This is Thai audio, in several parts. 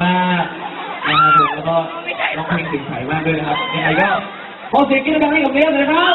ป้านะแล้วก็น้องเพลงถึงไผ่มากด้วยนะครับยังไงก็ขอเสียงกินดังให้กับเบสเลยครับ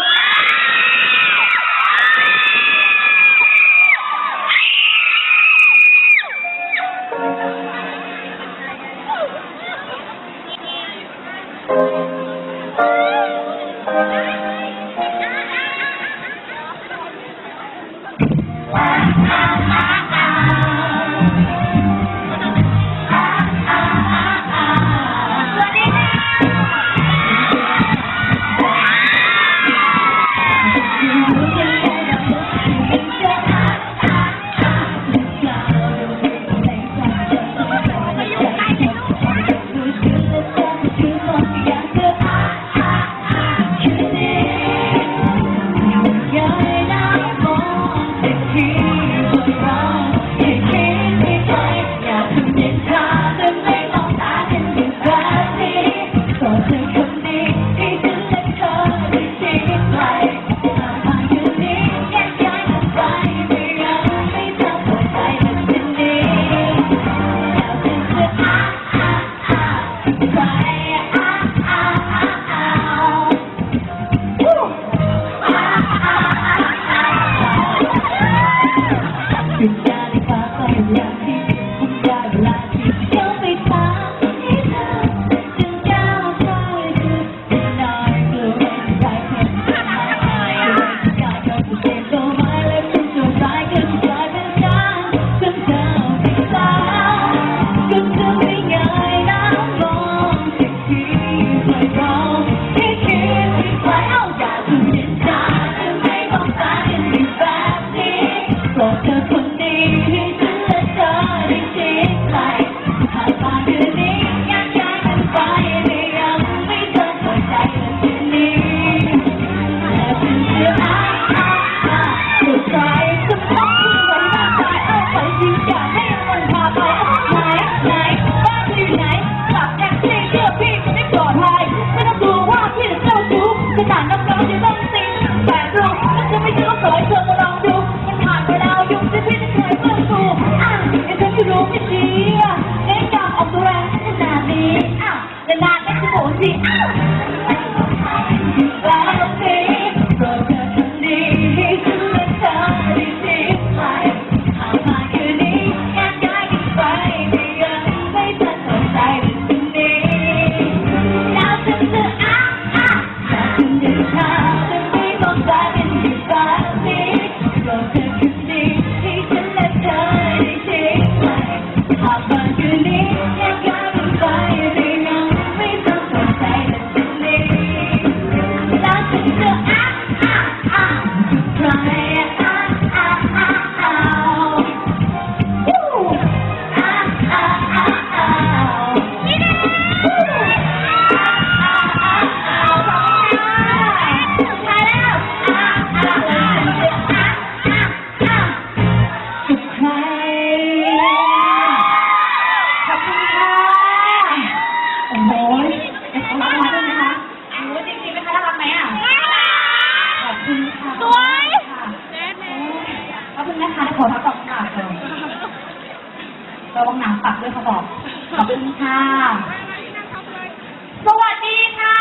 time. อทักกับหนักเลยเราบางหนังปักด้วยค่ะบอกขอบคุณค่ะ สวัสดีค่ะ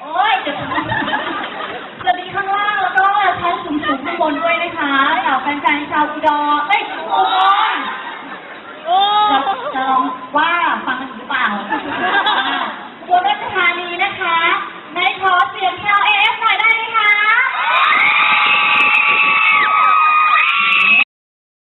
โอ้ยจะจะมีข้างล่างแล้วก็ชั้นสูงๆข้างบนด้วยนะคะเหล่าแฟนๆชาวอุดรเอ้ย